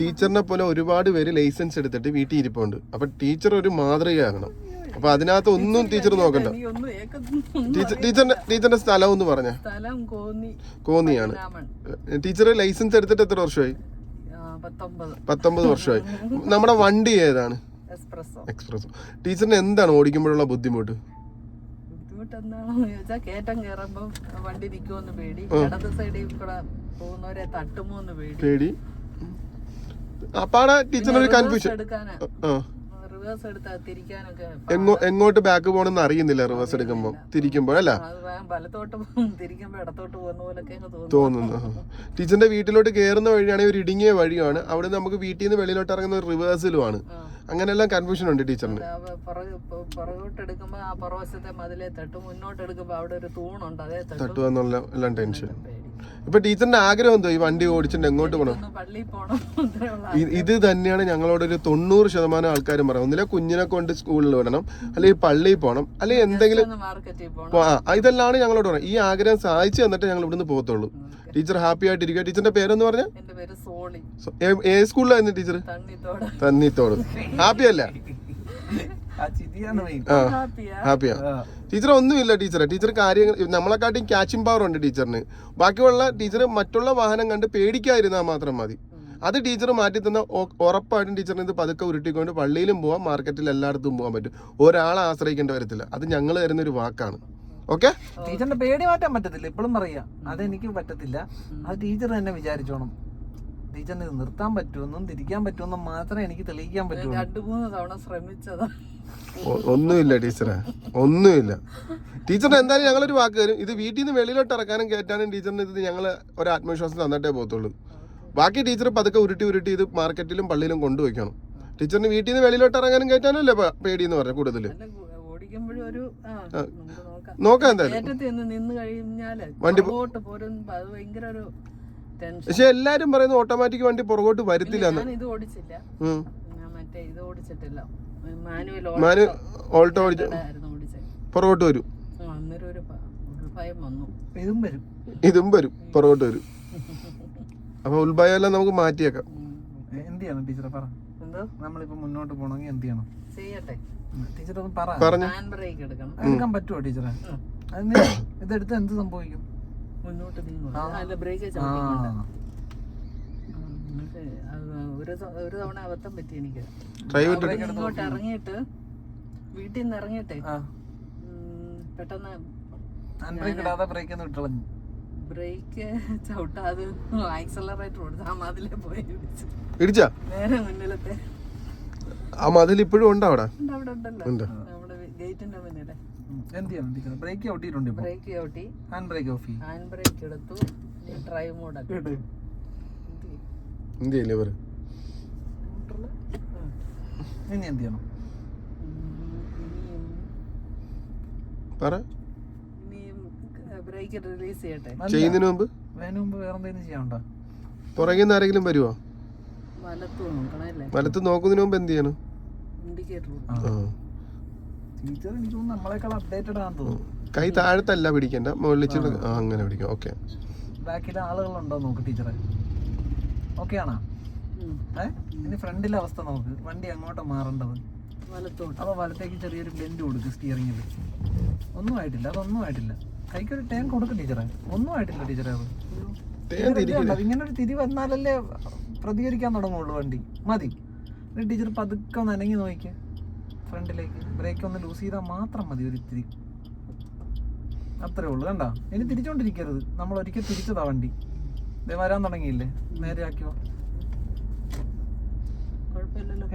ടീച്ചറിനെ പോലെ ഒരുപാട് പേര് ലൈസൻസ് എടുത്തിട്ട് വീട്ടിൽ ഇരിപ്പുണ്ട്. അപ്പൊ ടീച്ചർ ഒരു മാതൃകയാകണം. അപ്പൊ അതിനകത്ത് ഒന്നും ടീച്ചർ നോക്കണ്ട. ടീച്ചറിന്റെ ടീച്ചറിന്റെ സ്ഥലം ഒന്ന് പറഞ്ഞ. കോന്നിയാണ്. ടീച്ചർ ലൈസൻസ് എടുത്തിട്ട് എത്ര വർഷമായി? പത്തൊമ്പത്. വർഷമായി. നമ്മുടെ വണ്ടി ഏതാണ്? എക്സ്പ്രസ് ടീച്ചറിന് എന്താണ് ഓടിക്കുമ്പോഴുള്ള ബുദ്ധിമുട്ട്? ബുദ്ധിമുട്ട് എന്താണെന്ന് ചോദിച്ചാൽ കയറ്റം കയറുമ്പോ വണ്ടി നിൽക്കുമെന്ന് പേടി. ഇടത് സൈഡിൽ കൂടെ പോകുന്നവരെ തട്ടുമോന്ന് പേടി. പേടി? അപ്പാടെ കൺഫ്യൂഷൻ എടുത്താ തിരിക്കാനൊക്കെ എങ്ങോ എങ്ങോട്ട് ബാക്ക് പോകണമെന്ന് അറിയുന്നില്ല റിവേഴ്സ് എടുക്കുമ്പോ. തിരിക്കുമ്പോഴല്ല തോന്നുന്നു ടീച്ചറിന്റെ വീട്ടിലോട്ട് കയറുന്ന വഴിയാണെങ്കിൽ ഒരു ഇടുങ്ങിയ വഴിയാണ്. അവിടെ നമുക്ക് വീട്ടിൽ നിന്ന് വെളിയിലോട്ട് ഇറങ്ങുന്ന ഒരു റിവേഴ്സലുമാണ് അങ്ങനെല്ലാം കൺഫ്യൂഷൻ ഉണ്ട് ടീച്ചറിന്. ആ, പുറക് പു- ആ പുറവശത്തെ മതിലെ തട്ടും മുന്നോട്ട് എടുക്കുമ്പോ അവിടെ ഒരു തൂണുണ്ട് അതേ തട്ടും തട്ടുക എന്നുള്ള എല്ലാം ടെൻഷൻ ഇപ്പൊ ടീച്ചറിന്റെ ആഗ്രഹം എന്തോ? ഈ വണ്ടി ഓടിച്ചിട്ട് എങ്ങോട്ട് പോകണം ഇത് തന്നെയാണ് ഞങ്ങളോട് ഒരു തൊണ്ണൂറ് ശതമാനം ആൾക്കാരും പറയാം ഒന്നിലെ കുഞ്ഞിനെ കൊണ്ട് സ്കൂളിൽ വിടണം അല്ലെങ്കിൽ പള്ളിയിൽ പോകണം അല്ലെങ്കിൽ എന്തെങ്കിലും ഇതെല്ലാം ഞങ്ങളോട് പറയാം ഈ ആഗ്രഹം സാധിച്ചു തന്നിട്ട് ഞങ്ങൾ ഇവിടുന്ന് പോകത്തുള്ളൂ. ടീച്ചർ ഹാപ്പി ആയിട്ടിരിക്കുക ടീച്ചറിന്റെ പേരെന്ന് പറഞ്ഞാൽ ഏത് സ്കൂളിലായിരുന്നു ടീച്ചർ തന്നിത്തോട് ഹാപ്പി അല്ല? ഹാപ്പിയാ ടീച്ചർ ഒന്നുമില്ല ടീച്ചറെ ടീച്ചർ കാര്യങ്ങൾ നമ്മളെക്കാട്ടിയും ക്യാച്ചിങ് പവർ ഉണ്ട് ടീച്ചറിന് ബാക്കിയുള്ള ടീച്ചർ മറ്റുള്ള വാഹനം കണ്ട് പേടിക്കാതിരുന്നാൽ മാത്രം മതി. അത് ടീച്ചർ മാറ്റി തന്ന ഉറപ്പായിട്ടും ടീച്ചറിന് ഇത് പതുക്കെ ഉരുട്ടിക്കൊണ്ട് പള്ളിയിലും പോവാം മാർക്കറ്റിൽ എല്ലായിടത്തും പോകാൻ പറ്റും. ഒരാളെ ആശ്രയിക്കേണ്ടി വരത്തില്ല. അത് ഞങ്ങൾ തരുന്ന ഒരു വാക്കാണ്. ഓക്കെ ടീച്ചറിന്റെ പേടി മാറ്റാൻ പറ്റത്തില്ല. ഇപ്പോഴും പറയാ. അതെനിക്ക് പറ്റത്തില്ല. അത് ടീച്ചർ തന്നെ വിചാരിച്ചോണം. ടീച്ചറിന് ഇത് നിർത്താൻ പറ്റുമെന്നും തിരിക്കാൻ പറ്റുമെന്നും മാത്രമേ എനിക്ക് തെളിയിക്കാൻ പറ്റുള്ളൂ. രണ്ടു മൂന്ന് തവണ ശ്രമിച്ചതാ. ഒന്നുമില്ല ടീച്ചറെ. ഒന്നുമില്ല. ടീച്ചറിന് എന്തായാലും ഞങ്ങളൊരു വാക്ക് തരും. ഇത് വീട്ടിൽ നിന്ന് വെളിയിലോട്ട് ഇറക്കാനും കയറ്റാനും ടീച്ചറിന് ഇത് ഞങ്ങൾ ഒരു ആത്മവിശ്വാസം തന്നിട്ടേ പോകത്തുള്ളൂ. ബാക്കി ടീച്ചർ പതുക്കെ ഉരുട്ടി ഉരുട്ടി ഇത് മാർക്കറ്റിലും പള്ളിയിലും കൊണ്ടുവയ്ക്കണം. ടീച്ചറിന് വീട്ടിൽ നിന്ന് വെളിയിലോട്ട് ഇറങ്ങാനും കയറ്റാനും അല്ലേ പേടി എന്ന് പറഞ്ഞ കൂടുതൽ? നോക്കാം. എന്തായാലും. വണ്ടി പക്ഷെ എല്ലാരും പറയുന്നു ഓട്ടോമാറ്റിക് വണ്ടി പുറകോട്ട് വരത്തില്ല ഇത് ഓടിച്ചില്ല. മറ്റേ ഇത് ഓടിച്ചിട്ടില്ല. മാനുവൽ ഓൾട്ടോ ഓടിച്ചു പുറകോട്ട് വരും. ഇതും വരും. ഇതും വരും. പുറകോട്ട് വരും. അപ്പൊ ഉത്ഭയം എല്ലാം നമുക്ക് മാറ്റിയേക്കാം. എന്ത് ചെയ്യണം ടീച്ചറെ? പറ. എന്തോ? നമ്മളിപ്പോ മുന്നോട്ട് പോകണമെങ്കിൽ എന്ത് ചെയ്യണം? ചെയ്യട്ടെ. ടീച്ചർ ഒന്ന് പറ. പറഞ്ഞു. എടുക്കാൻ പറ്റുമോ ടീച്ചറെ. അതിന് ഇതെടുത്ത് എന്ത് സംഭവിക്കും? മുന്നോട്ട് ബ്രേക്ക് ഒരു തവണ അബദ്ധം പറ്റി എനിക്ക്. ഇങ്ങോട്ട് ഇറങ്ങിയിട്ട് വീട്ടിൽ നിന്ന് ഇറങ്ങിയിട്ടേ പെട്ടെന്ന് ഹാൻഡ് ബ്രേക്ക് ചവിട്ടാതെ ആക്സലറേറ്റർ കൊടുത്ത് ആ മതിലെ പോയി ഇടിച്ചു. നേരെ മുന്നിലത്തെ. ആ മതിൽ ഇപ്പോഴും ഉണ്ടോ അവിടെ? ഉണ്ട്. നമ്മുടെ ഗേറ്റിന്റെ മുന്നിലെ. എന്ത് ബ്രേക്ക് ബ്രേക്ക് ചവിട്ടി. ഹാൻഡ് ബ്രേക്ക് ഓഫ് ചെയ്യും. ഹാൻഡ് ബ്രേക്ക് എടുത്തു. ഡ്രൈവ് മോഡ് എന്ത് ചെയ്യില്ല ഇനി എന്ത് ചെയ്യണം? പറ. ഇനിയും ബ്രേക്ക് റിലീസ് ചെയ്യട്ടെ. അല്ല, ചെയ്യുന്നതിന് മുമ്പ്? അതിന് മുമ്പ് വേറെ എന്തെങ്കിലും ചെയ്യണ്ടോ പുറകിൽ നിന്ന് ആരെങ്കിലും വരുവോ? വലത്ത് നോക്കണല്ലേ? വലത്ത് നോക്കുന്നതിന് മുമ്പ് എന്ത് ചെയ്യണം? ഇൻഡിക്കേറ്റർ ആ. ടീച്ചർ എനിക്ക് തോന്നുന്നു നമ്മളെക്കാൾ അപ്ഡേറ്റഡ് ആണെന്ന് തോന്നുന്നു. കൈ താഴത്തല്ല പിടിക്കണ്ട മുകളിൽ അങ്ങനെ പിടിക്കാം. ഓക്കെ. ബാക്കിൽ ആളുകളുണ്ടോ നോക്ക് ടീച്ചറെ. ഓക്കെ ആണോ? ഇനി ഫ്രണ്ടിലെ അവസ്ഥ നോക്ക്. വണ്ടി എങ്ങോട്ടാ മാറേണ്ടത്. വലത്തോട്ട്. അപ്പോൾ വലത്തേക്ക് ചെറിയൊരു ബെൻഡ് കൊടുക്ക് സ്റ്റിയറിംഗിൽ ഒന്നും ആയിട്ടില്ല. അതൊന്നും ആയിട്ടില്ല. കൈക്കൊരു ടേൺ കൊടുക്ക് ടീച്ചറെ ഒന്നും ആയിട്ടില്ല ടീച്ചറെ അത്. ഇങ്ങനെ ഒരു തിരി വന്നാലല്ലേ പ്രതികരിക്കാൻ തുടങ്ങുള്ളൂ വണ്ടി. മതി. ടീച്ചർ പതുക്കെ ഒന്ന് അനങ്ങി നോക്കിക്ക് ഫ്രണ്ടിലേക്ക്. ബ്രേക്ക് ഒന്ന് ലൂസ് ചെയ്താൽ മാത്രം മതി ഒരു ഇത്തിരി അത്രേ ഉള്ളൂ. കണ്ട? ഇനി തിരിച്ചോണ്ടിരിക്കരുത്. നമ്മൾ ഒരിക്കൽ തിരിച്ചതാ വണ്ടി. ദേ വരാൻ തുടങ്ങിയില്ലേ? നേരെ ആക്കിയോ കുഴപ്പമില്ലല്ലോ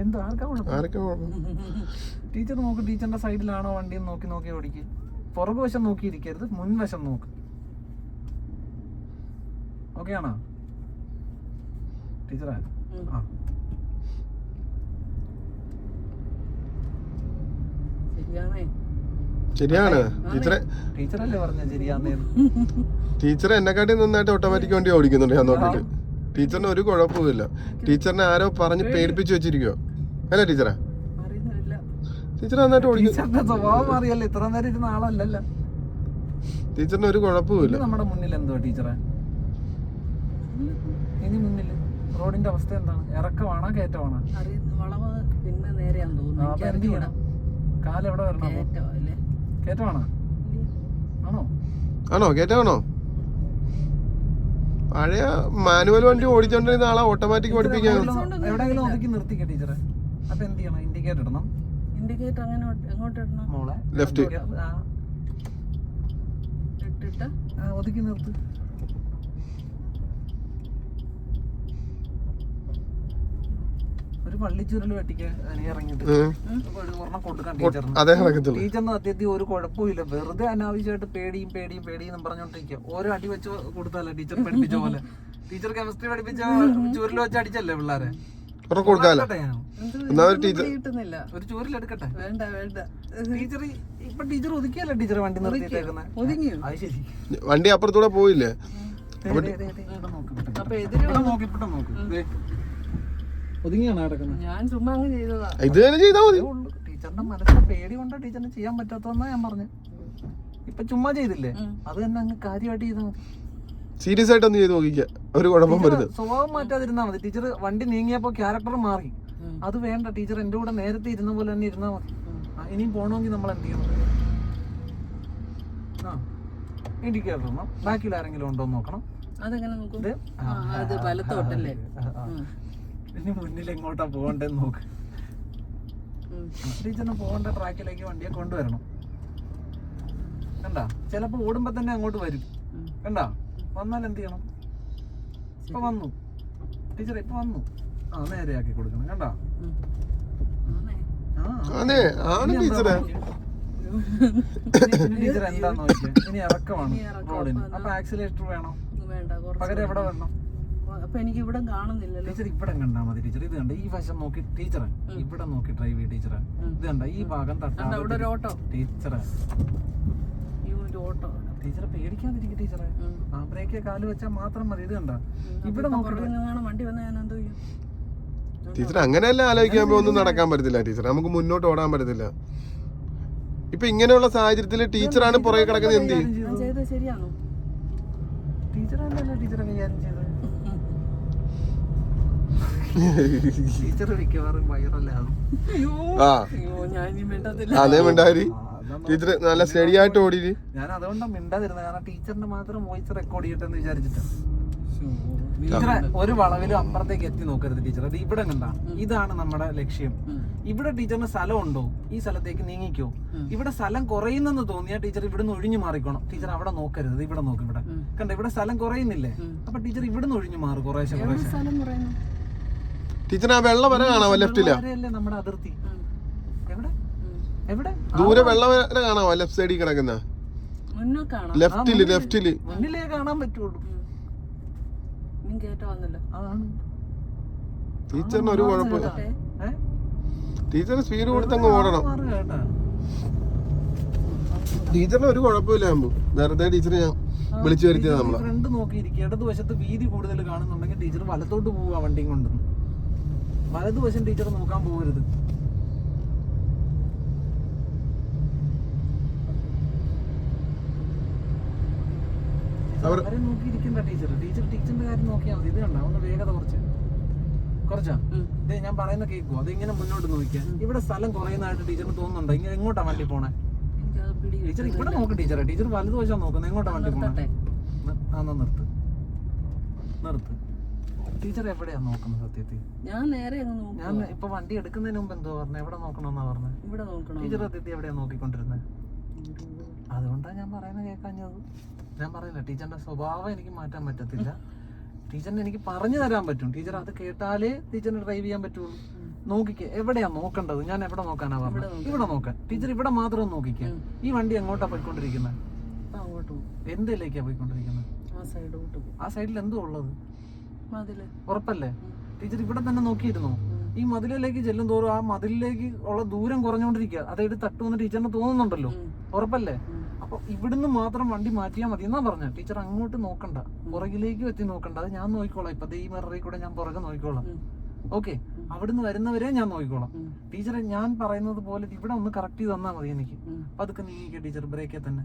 എന്തോ ആർക്കാ കുഴപ്പം ആരൊക്കെ കുഴപ്പം? ടീച്ചർ നോക്ക് ടീച്ചറിന്റെ സൈഡിലാണോ വണ്ടി നോക്കി നോക്കി ഓടിക്ക്. പുറകു വശം നോക്കിയിരിക്കരുത് മുൻവശം നോക്ക്. ഓക്കെ ആണോ? ടീച്ചറെ. ആ. ശരിയാണേ. ടീച്ചറെ ടീച്ചറല്ലേ പറഞ്ഞ ശരിയാന്നേന്ന്? ടീച്ചറെ എന്നെക്കാട്ടി നന്നായിട്ട് ഓട്ടോമാറ്റിക് വണ്ടി ഓടിക്കുന്നുണ്ട് ഞാൻ നോക്കിയിട്ട്. ടീച്ചറിന് ഒരു കുഴപ്പമില്ല ടീച്ചറിനെ ആരോ പറഞ്ഞ് പേടിപ്പിച്ചു വെച്ചിരിക്കുവോ. അല്ല ടീച്ചറാ? ടീച്ചർ നന്നായിട്ട് ഓടിക്കും ടീച്ചറിന്റെ സ്വഭാവം അറിയല്ലോ? ഇത്ര നേരം ഇരുന്ന ആളല്ലല്ലോ. ടീച്ചറിന് ഒരു കുഴപ്പമില്ല നമ്മുടെ മുന്നിൽ എന്തോ ടീച്ചറെ? ഇനി മുന്നിൽ റോഡിന്റെ അവസ്ഥ എന്താണ്? ഇറക്കമാണോ കയറ്റമാണോ? വളവ് പിന്നെ നേരെയാന്ന് തോന്നുന്നു. കാലെവിടെ വരണം? കയറ്റമാണോ? ആണോ? ആണോ? കേറ്റാണോ പഴയ മാനുവൽ വണ്ടി ഓടിച്ചോണ്ടിരുന്ന ആളെ ഓട്ടോമാറ്റിക് പഠിപ്പിക്കാൻ. എവിടെയെങ്കിലും- ഒതുക്കി ടീച്ചറെ. അപ്പൊ എന്ത് ചെയ്യണം? ഇൻഡിക്കേറ്റർ ഇടണം? ഇൻഡിക്കേറ്റർ അങ്ങനെ എങ്ങോട്ട് ഇടണം. ഇട്ടിട്ട് ആ, ഒതുക്കി നിർത്ത് ഒരു പള്ളിച്ചൂരൽ വെട്ടിക്ക് അതിനെ ഇറങ്ങിയിട്ട് ഉം. ഒരു ഒരെണ്ണം കൊടുക്കാൻ ടീച്ചറിന് അതേ നടക്കത്തുള്ളൂ. ടീച്ചറിന് സത്യത്തിൽ ഒരു കുഴപ്പമില്ല വെറുതെ അനാവശ്യമായിട്ട് പേടിയും പേടിയും പേടിയും പറഞ്ഞോണ്ടിരിക്കുക ഓരോ അടി വെച്ച് കൊടുത്താലേ ടീച്ചർ പഠിപ്പിച്ച പോലെ. ടീച്ചർ കെമിസ്ട്രി പഠിപ്പിച്ച ചൂരിൽ വെച്ച് അടിച്ചല്ലേ പിള്ളേരെ? കൊടുക്കാലോ എടുക്കട്ടെ എന്നാ ഒരു ടീച്ചർ ഒരു ചൂരിലെടുക്കട്ടെ വേണ്ട വേണ്ട. ടീച്ചർ ഇപ്പൊ ടീച്ചർ ഒതുക്കിയല്ലേ ടീച്ചർ വണ്ടി നിർത്തിയിട്ടേക്കുന്നത് ഒതുങ്ങിയോ അത് ശരി. വണ്ടി അപ്പുറത്തൂടെ പോയില്ലേ? അപ്പൊ എതിര് ഇവിടെ നോക്ക് ഇവിടെ നോക്ക്. ദേ. ഒതുങ്ങിയാണ് കിടക്കുന്നത് ഞാൻ ചുമ്മാ അങ്ങ് ചെയ്തതാ. ഇത് തന്നെ ചെയ്താൽ മതി. ടീച്ചറിന്റെ മനസ്സിലെ പേടി കൊണ്ട് ടീച്ചറിന് ചെയ്യാൻ പറ്റാത്തതെന്നാ ഞാൻ പറഞ്ഞു. ഇപ്പൊ ചുമ്മാ ചെയ്തില്ലേ. അത് തന്നെ അങ്ങ് കാര്യമായിട്ട് ചെയ്താൽ മതി. സീരിയസ് ആയിട്ടൊന്ന് ചെയ്ത് ഒരു കുഴപ്പം വരുന്നത് സ്വഭാവം മാറ്റാതിരുന്നാ മതി. ടീച്ചർ വണ്ടി നീങ്ങിയപ്പോ ക്യാരക്ടർ മാറി. അത് വേണ്ട. ടീച്ചർ എന്റെ കൂടെ നേരത്തെ ഇരുന്ന പോലെ തന്നെ ഇരുന്നാ മതി. ഇനിയും പോണമെങ്കിൽ നമ്മൾ എന്ത് ചെയ്യണം? ആ ഇൻഡിക്കേറ്റർ ഇടണം ബാക്കിൽ ആരെങ്കിലും ഉണ്ടോ നോക്കണം. അതെങ്ങനെ നോക്കും? അത് വലത്തോട്ടല്ലേ? ഇനി മുന്നിൽ എങ്ങോട്ടാ പോകണ്ടെന്ന് നോക്ക്. ടീച്ചറിന് പോകേണ്ട ട്രാക്കിലേക്ക് വണ്ടിയെ കൊണ്ടുവരണം. കണ്ടാ? ചിലപ്പോ ഓടുമ്പോ തന്നെ അങ്ങോട്ട് വരും. കണ്ടാ? വന്നാൽ എന്ത് ചെയ്യണം? ഇപ്പൊ വന്നു. ടീച്ചർ ഇപ്പൊ വന്നു. ആ നേരെയാക്കി കൊടുക്കണം. കണ്ടാ? ടീച്ചർ എന്താന്ന് വെച്ചാൽ ഇനി ഇറക്കമാണ്. റോഡിന്. അപ്പൊ ആക്സിലേറ്റർ വേണം? പകരം എവിടെ വരണം? അപ്പൊ എനിക്ക് ഇവിടെ കാണുന്നില്ലല്ലോ. ടീച്ചർ ഇവിടെ കണ്ടാ മതി ടീച്ചർ. ഇത് കണ്ട? ഈ വശം നോക്കി ടീച്ചറെ. ഇവിടെ നോക്കി ഡ്രൈവ് ചെയ്യ ടീച്ചറെ. ഇത് കണ്ട? ഈ ഭാഗം തട്ടാ ഇവിടെ ഒരു ഓട്ടോ. ടീച്ചറെ. ഓട്ടോ. ടീച്ചറെ പേടിക്കാതിരിക്കും ടീച്ചറെ. ആ ബ്രേക്ക് കാൽ വെച്ചാൽ മാത്രം മതി. ഇത് കണ്ട. ഇവിടെ വണ്ടി വന്നാൽ ഞാൻ എന്തോ ടീച്ചർ അങ്ങനെയല്ല ആലോചിക്കാൻ ഒന്നും നടക്കാൻ പറ്റത്തില്ല ടീച്ചർ നമുക്ക് മുന്നോട്ട് ഓടാൻ പറ്റത്തില്ല. ഇപ്പൊ ഇങ്ങനെയുള്ള സാഹചര്യത്തിൽ ടീച്ചറാണ് പുറകെ കിടക്കുന്നത് എന്ത് ചെയ്യും? ടീച്ചറാണല്ലോ ശരിയാണോ? ടീച്ചറെ കൈകാര്യം ചെയ്തത്. ആ. അതേ മിണ്ടാരി ടീച്ചർ നല്ല സ്റ്റഡി ആയിട്ട് ഓടി ഞാൻ അതുകൊണ്ടാണ് മിണ്ടാതിരുന്നത് കാരണം ടീച്ചറിന്റെ മാത്രം വോയിസ് റെക്കോർഡ് ചെയ്യട്ടെന്ന് വിചാരിച്ചിട്ടാ. ടീച്ചറെ ഒരു വളവിലും അപ്പുറത്തേക്ക് എത്തി നോക്കരുത് ടീച്ചർ അത് ഇവിടെ കണ്ടാ. ഇതാണ് നമ്മുടെ ലക്ഷ്യം. ഇവിടെ ടീച്ചറിന് സ്ഥലം ഉണ്ടോ? ഈ സ്ഥലത്തേക്ക് നീങ്ങിക്കോ. ഇവിടെ സ്ഥലം കുറയുന്നെന്ന് തോന്നിയാ ടീച്ചർ ഇവിടുന്ന് ഒഴിഞ്ഞു മാറിക്കണം. ടീച്ചർ അവിടെ നോക്കരുത്. ഇവിടെ നോക്ക് ഇവിടെ. കണ്ട ഇവിടെ സ്ഥലം കുറയുന്നില്ലേ. അപ്പൊ ടീച്ചർ ഇവിടുന്ന് ഒഴിഞ്ഞു മാറും കുറേശ്ശെ കുറേശ്ശെ. ടീച്ചർ ആ വെള്ള വര കാണാമോ ലെഫ്റ്റിലാ. നമ്മുടെ അതിർത്തി? എവിടെ? എവിടെ? ദൂരെ വെള്ള വരെ കാണാമോ ലെഫ്റ്റ് സൈഡിൽ കിടക്കുന്ന. മുന്നേ കാണാം. ലെഫ്റ്റിൽ ലെഫ്റ്റിൽ. മുന്നിലേ കാണാൻ പറ്റുള്ളൂ. ടീച്ചറിന് ഒരു കുഴപ്പമില്ല ടീച്ചറിന് ടീച്ചർ സ്പീഡ് കൊടുത്തങ്ങ് ഓടണം. ടീച്ചറിന് ഒരു കുഴപ്പമില്ല ആകുമ്പോ വെറുതെ ടീച്ചർ ഞാൻ വിളിച്ചു വരുത്തിയത് നമ്മളെ. ഫ്രണ്ട് നോക്കിയിരിക്കുക ഇടതുവശത്ത് വീതി കൂടുതൽ കാണുന്നുണ്ടെങ്കിൽ ടീച്ചർ വലത്തോട്ട് പോവുക വണ്ടിയും കൊണ്ട്. വലതുവശം ടീച്ചർ നോക്കാൻ പോകരുത്. അവരെ നോക്കിയിരിക്കണ്ട ടീച്ചർ ടീച്ചർ ടീച്ചറിന്റെ കാര്യം നോക്കിയാൽ മതി. ഇത് കണ്ട ഒന്ന് വേഗത കുറച്ച്. കുറച്ചാ. ഇതേ ഞാൻ പറയുന്ന കേൾക്കുവോ അത് ഇങ്ങനെ മുന്നോട്ട് നോക്കിയാൽ ഇവിടെ സ്ഥലം കുറയുന്നതായിട്ട് ടീച്ചറിന് തോന്നുന്നുണ്ടോ? ഇങ്ങനെ എങ്ങോട്ടാ വണ്ടി പോണേ? ടീച്ചർ ഇവിടെ നോക്ക് ടീച്ചറെ ടീച്ചർ വലതുവശം നോക്കുന്നത് എങ്ങോട്ടാ വണ്ടി പോണേ? ആ, നിർത്ത്. നിർത്ത്. ടീച്ചർ എവിടെയാ നോക്കുന്നത് സത്യത്തിൽ? ഞാൻ നേരെ അങ്ങ് നോക്കും ഞാൻ ഇപ്പൊ വണ്ടി എടുക്കുന്നതിന് മുമ്പ് എന്തോ പറഞ്ഞു? എവിടെ നോക്കണമെന്നാ പറഞ്ഞത് ഇവിടെ നോക്കണം? ടീച്ചർ സത്യത്തിൽ എവിടെയാ നോക്കിക്കൊണ്ടിരുന്നത് അതുകൊണ്ടാണ് ഞാൻ പറയുന്നത് കേൾക്കാഞ്ഞത് ഞാൻ പറയില്ല ടീച്ചറിന്റെ സ്വഭാവം എനിക്ക് മാറ്റാൻ പറ്റത്തില്ല. ടീച്ചറിന് എനിക്ക് പറഞ്ഞു തരാൻ പറ്റും. ടീച്ചർ അത് കേട്ടാലേ ടീച്ചറിന് ഡ്രൈവ് ചെയ്യാൻ പറ്റുള്ളൂ. നോക്കിക്കേ എവിടെയാ നോക്കേണ്ടത്? ഞാൻ എവിടെ നോക്കാനാ പറഞ്ഞത് ഇവിടെ നോക്കാൻ ടീച്ചർ ഇവിടെ മാത്രം നോക്കിക്കേ. ഈ വണ്ടി എങ്ങോട്ടാ പോയിക്കൊണ്ടിരിക്കുന്നത് എന്തിലേക്കാ പോയിക്കൊണ്ടിരിക്കുന്നത് ആ സൈഡിൽ എന്തോ ഉള്ളത്? ഉറപ്പല്ലേ? ടീച്ചർ ഇവിടെ തന്നെ നോക്കിയിരുന്നോ? ഈ മതിലിലേക്ക് ചെല്ലും തോറും ആ മതിലിലേക്ക് ഉള്ള ദൂരം കുറഞ്ഞുകൊണ്ടിരിക്കുക അതായത് തട്ടുമെന്ന് ടീച്ചറിന് തോന്നുന്നുണ്ടല്ലോ. ഉറപ്പല്ലേ. അപ്പൊ ഇവിടുന്ന് മാത്രം വണ്ടി മാറ്റിയാൽ മതി എന്നാ പറഞ്ഞ? ടീച്ചർ അങ്ങോട്ട് നോക്കണ്ട. പുറകിലേക്ക് എത്തി നോക്കണ്ട. അത് ഞാൻ നോക്കിക്കോളാം. ഇപ്പൊ ഈ മിററിൽ കൂടെ ഞാൻ പുറകെ നോക്കിക്കോളാം. ഓക്കെ. അവിടുന്ന് വരുന്നവരെ ഞാൻ നോക്കിക്കോളാം. ടീച്ചറെ ഞാൻ പറയുന്നത് പോലെ ഇവിടെ ഒന്ന് കറക്റ്റ് ചെയ്ത് തന്നാ മതി എനിക്ക്. പതുക്കെ നീങ്ങിക്കുക ടീച്ചർ ബ്രേക്കെ തന്നെ.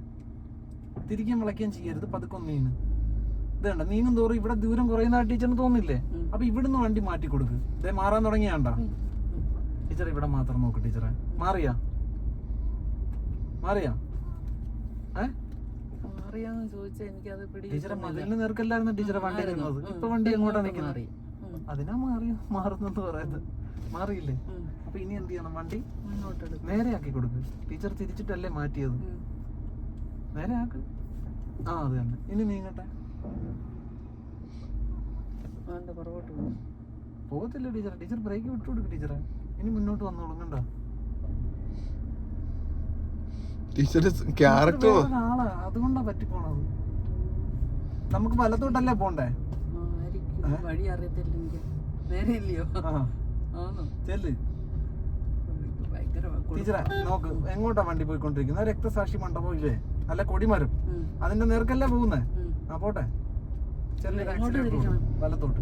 തിരികെ വിളയ്ക്കുകയും ചെയ്യരുത്. പതുക്കെ ഒന്ന് ഇത് കണ്ട നീങ്ങും തോറും ഇവിടെ ദൂരം കുറയുന്നതായിട്ട് ടീച്ചറിന് തോന്നില്ലേ. അപ്പൊ ഇവിടുന്ന് വണ്ടി മാറ്റി കൊടുക്ക്. ഇതേ മാറാൻ തുടങ്ങിയാണ്ട. ടീച്ചർ ഇവിടെ മാത്രം നോക്ക് ടീച്ചറെ. മാറിയാ? മാറിയാ? ഏ? മാറിയാന്ന് ചോദിച്ചാ എനിക്കത് ടീച്ചറെ പിടികിട്ടുന്നില്ല. മതിലിന് നേർക്കല്ലായിരുന്നു ടീച്ചറെ വണ്ടി ആയിരുന്നു. നിന്നത്. ഇപ്പൊ വണ്ടി എങ്ങോട്ടാ ഇങ്ങോട്ട് നിക്കുന്നത് മാറി. ഉം. അതിനാ മാറി മാറുന്നെന്ന് പറയുന്നത്. മാറിയില്ലേ? അപ്പൊ ഇനി എന്ത് ചെയ്യണം? വണ്ടി നേരെ ആക്കി കൊടുക്ക്. ടീച്ചർ തിരിച്ചിട്ടല്ലേ മാറ്റിയത്? നേരെ ആക്ക്. ആ അത് തന്നെ. ഇനി നീങ്ങട്ടെ. അവന്റെ പുറകോട്ട് പോകും പോകത്തില്ല ടീച്ചർ ടീച്ചർ ബ്രേക്ക് വിട്ടു കൊടുക്കും ടീച്ചറെ. ഇനി മുന്നോട്ട് വന്നു തുടങ്ങണ്ട ക്യാരക്ടർ ആളാ അതുകൊണ്ടാ പറ്റിപ്പോണത്. നമുക്ക് വലത്തോട്ടല്ലേ പോണ്ടേ. വഴി അറിയത്തില്ല എനിക്ക് നേരെ ഇല്ലയോ ചെല്ല്. ടീച്ചറെ നോക്ക്. എങ്ങോട്ടാ വണ്ടി പോയിക്കൊണ്ടിരിക്കുന്നത് രക്തസാക്ഷി മണ്ഡപം ഇല്ലേ? അല്ല കൊടിമരം. അതിന്റെ നേർക്കല്ലേ പോകുന്നേ. ആ പോട്ടെ. തിരിക്കണം? road. വലത്തോട്ട്.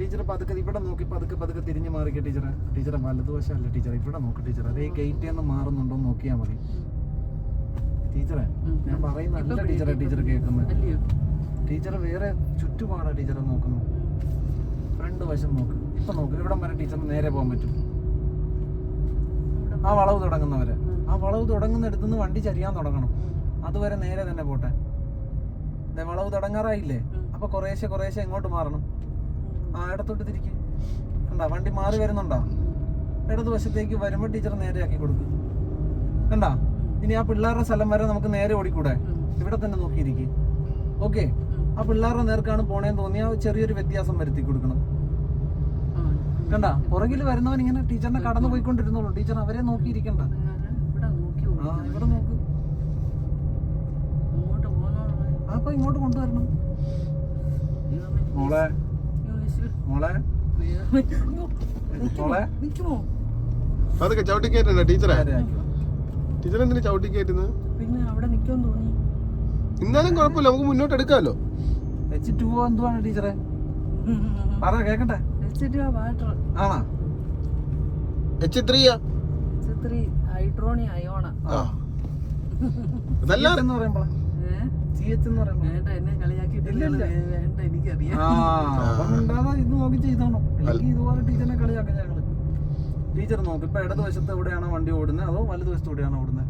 ടീച്ചർ പതുക്കെ ഇവിടെ നോക്കി പതുക്കെ പതുക്കെ തിരിഞ്ഞു മാറിക്ക ടീച്ചറെ. ടീച്ചറെ വലതുവശമല്ല ടീച്ചറെ. ഇവിടെ നോക്ക് ടീച്ചർ അതേ ഗേറ്റിൽ നിന്ന് മാറുന്നുണ്ടോ നോക്കിയാ നോക്കിയാൽ മതി. ടീച്ചറെ. ഞാൻ പറയുന്നല്ല ടീച്ചറെ ടീച്ചർ കേൾക്കുന്നത് ടീച്ചർ വേറെ ചുറ്റുപാടാ ടീച്ചറെ നോക്കുന്നു. ഫ്രണ്ട് വശം നോക്ക്. ഇപ്പൊ നോക്ക്. ഇവിടെ വരെ ടീച്ചറിന് നേരെ പോകാൻ പറ്റും. ആ വളവ് തുടങ്ങുന്നവരെ. ആ വളവ് തുടങ്ങുന്നിടത്തുനിന്ന് വണ്ടി ചരിയാൻ തുടങ്ങണം. അതുവരെ നേരെ തന്നെ പോട്ടെ. വളവ് തുടങ്ങാറായില്ലേ. അപ്പൊ കുറേശ്ശെ കുറേശ്ശെ എങ്ങോട്ട് മാറണം. ആ ഇടത്തോട്ട് തിരിക്കും. കണ്ടാ വണ്ടി മാറി വരുന്നുണ്ടോ? ഇടതുവശത്തേക്ക് വരുമ്പോൾ ടീച്ചർ നേരെ ആക്കി കൊടുക്കും. കണ്ടാ? ഇനി ആ പിള്ളേരുടെ സ്ഥലം വരെ നമുക്ക് നേരെ ഓടിക്കൂടെ? ഇവിടെ തന്നെ നോക്കിയിരിക്കും. ഓക്കെ? ആ പിള്ളേരുടെ നേർക്കാണ് പോണേന്ന് തോന്നിയാ ചെറിയൊരു വ്യത്യാസം വരുത്തി കൊടുക്കണം. കണ്ടാ? പുറകിൽ വരുന്നവൻ ഇങ്ങനെ ടീച്ചറിനെ കടന്നു പോയിക്കൊണ്ടിരുന്നുള്ളൂ ടീച്ചർ അവരെ നോക്കിയിരിക്കണ്ട. ഇവിടെ നോക്കി ആ ഇവിടെ നോക്ക് അങ്ങോട്ട് പോകുന്നോ ആ അപ്പൊ ഇങ്ങോട്ട് കൊണ്ടുവരണം. മോളെ. മോളെ. മോളെ. നിൽക്കുമോ അതൊക്കെ ചവിട്ടി കയറ്റണ്ട ടീച്ചറെ. ടീച്ചർ എന്തിനാ ചവിട്ടി കയറ്റുന്നത് പിന്നെ അവിടെ നിൽക്കാൻ തോന്നി. എന്നാലും കുഴപ്പമില്ല നമുക്ക് മുന്നോട്ട് എടുക്കാമല്ലോ. എച്ച് ടു എന്തുവാണ് ടീച്ചറെ? പറ കേക്കട്ടെ. വെച്ചിട്ട് വാട്ടർ ആണോ? എച്ച് ത്രീ ആ ത്രീ ഹൈഡ്രോണി അയോണ. ആ. ഇതെല്ലാം എന്ന് പറയുമ്പോ ഏഹ് സി എച്ച് എന്ന് പറയുമ്പോ വേണ്ട എന്നെ കളിയാക്കിയിട്ടില്ല. വേണ്ട എനിക്കറിയാം. ഇത് നോക്കി ചെയ്തോണം. അല്ലെങ്കിൽ ഇതുപോലെ ടീച്ചറിനെ കളിയാക്കാം ഞങ്ങൾ. ടീച്ചർ നോക്ക് ഇപ്പൊ ഇടതുവശത്ത് എവിടെയാണോ വണ്ടി ഓടുന്നത് അതോ വലതുവശത്ത് എവിടെയാണോ ഓടുന്നത്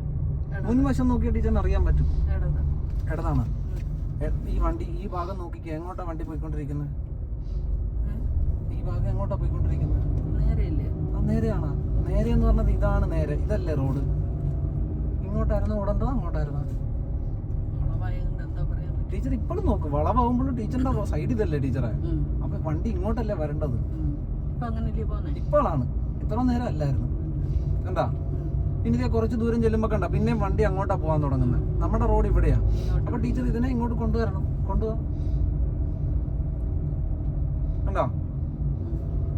മുൻവശം നോക്കിയ ടീച്ചറിന് അറിയാൻ പറ്റും. ഇടത്. ഇടതാണ് ഈ വണ്ടി ഈ ഭാഗം നോക്കിക്ക് എങ്ങോട്ടാ വണ്ടി പോയിക്കൊണ്ടിരിക്കുന്നത് ഈ ഭാഗം എങ്ങോട്ടാ പോയിക്കൊണ്ടിരിക്കുന്നത് നേരെയില്ലേ? ആ നേരെയാണ്. നേരെ എന്ന് പറഞ്ഞത് ഇതാണ് നേരെ. ഇതല്ലേ റോഡ്. ഇങ്ങോട്ടായിരുന്നു ഓടേണ്ടത് അങ്ങോട്ടായിരുന്നു വളവായതുകൊണ്ട് എന്താ പറയാൻ പറ്റും ടീച്ചർ ഇപ്പോഴും നോക്ക് വളവാകുമ്പോഴും ടീച്ചറിന്റെ സൈഡ് ഇതല്ലേ ടീച്ചറെ? അപ്പൊ വണ്ടി ഇങ്ങോട്ടല്ലേ വരേണ്ടത്? ഇപ്പോഴാണ്. ഇത്ര നേരം അല്ലായിരുന്നു. കണ്ടാ? ഇനി കുറച്ച് ദൂരം ചെല്ലുമ്പോ കണ്ട പിന്നെയും വണ്ടി അങ്ങോട്ടാ പോകാൻ തുടങ്ങുന്നത് നമ്മുടെ റോഡ് ഇവിടെയാ. അപ്പൊ ടീച്ചർ ഇതിനെ ഇങ്ങോട്ട് കൊണ്ടുവരണം. കൊണ്ടുപോകാം കണ്ടോ?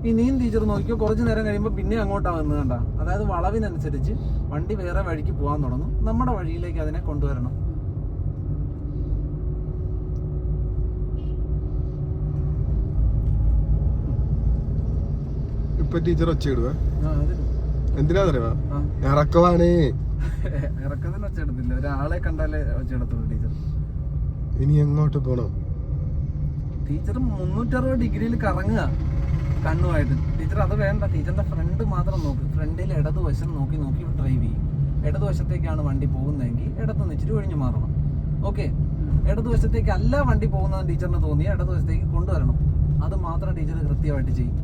ഈ നീൻ ടീച്ചർ നോക്കിയോ കുറച്ച് നേരം കഴിയുമ്പോൾ പിന്നെ അങ്ങോട്ടാ വന്നത് കണ്ട. അതായത് വളവിനനുസരിച്ച് വണ്ടി വേറെ വഴിക്ക് പോകാൻ തുടങ്ങും. നമ്മുടെ വഴിയിലേക്ക് അതിനെ കൊണ്ടുവരണം. ഇപ്പൊ ടീച്ചർ ആ, അതിന്. എന്തിനാന്നറിയാ. ഇറക്കവാണേ. ഇറക്കത്തിന് ഒച്ചയെടുത്തില്ല. ഒരാളെ കണ്ടാലേ ഒച്ചയെടുത്തുള്ളൂ ടീച്ചർ ഇനി എങ്ങോട്ട് പോണം? ടീച്ചർ മുന്നൂറ്ററുപത് ഡിഗ്രിയിൽ കറങ്ങുക. കണ്ണുമായിട്ട്. ടീച്ചർ അത് വേണ്ട. ടീച്ചറിന്റെ ഫ്രണ്ട് മാത്രം നോക്ക്. ഫ്രണ്ടിൽ ഇടതുവശം നോക്കി നോക്കി ഡ്രൈവ് ചെയ്യും. ഇടതുവശത്തേക്കാണ് വണ്ടി പോകുന്നതെങ്കിൽ ഇടത്തുനിന്ന് ഇച്ചിരി ഒഴിഞ്ഞു മാറണം. ഓക്കെ ഇടതുവശത്തേക്ക് അല്ല വണ്ടി പോകുന്നതെന്ന് ടീച്ചറിന് തോന്നിയ ഇടതുവശത്തേക്ക് കൊണ്ടുവരണം. അത് മാത്രം ടീച്ചർ കൃത്യമായിട്ട് ചെയ്യും.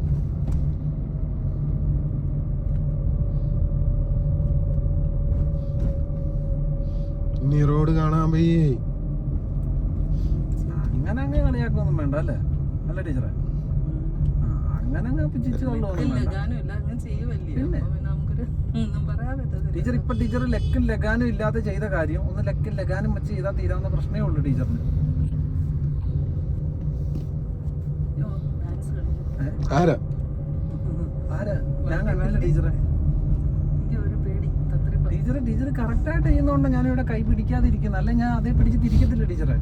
ഇനി റോഡ് കാണാൻ പയ്യേ അങ്ങനെ അങ്ങ് കളിയാക്കൊന്നും വേണ്ട അല്ലേ? അല്ല ടീച്ചറെ? അങ്ങനെ അങ്ങ് പിച്ചിച്ച് അങ്ങനെ ടീച്ചർ ഇപ്പൊ ടീച്ചർ ലെക്കും ലഗാനും ഇല്ലാതെ ചെയ്ത കാര്യം ഒന്ന് ലെക്കും ലഗാനും വെച്ച് ചെയ്താൽ തീരാവുന്ന പ്രശ്നമേ ഉള്ളൂ ടീച്ചറിന്? ആരാ? ആരാ? ഞാൻ കണ്ടില്ല ടീച്ചറെ എനിക്ക് ഒരു പേടി തത്രിപ്പ ടീച്ചർ ടീച്ചർ കറക്റ്റായിട്ട് ചെയ്യുന്നതുകൊണ്ട് ഞാനിവിടെ കൈ പിടിക്കാതിരിക്കുന്നത് അല്ലെ ഞാൻ അതേ പിടിച്ച് തിരിക്കത്തില്ല ടീച്ചറെ.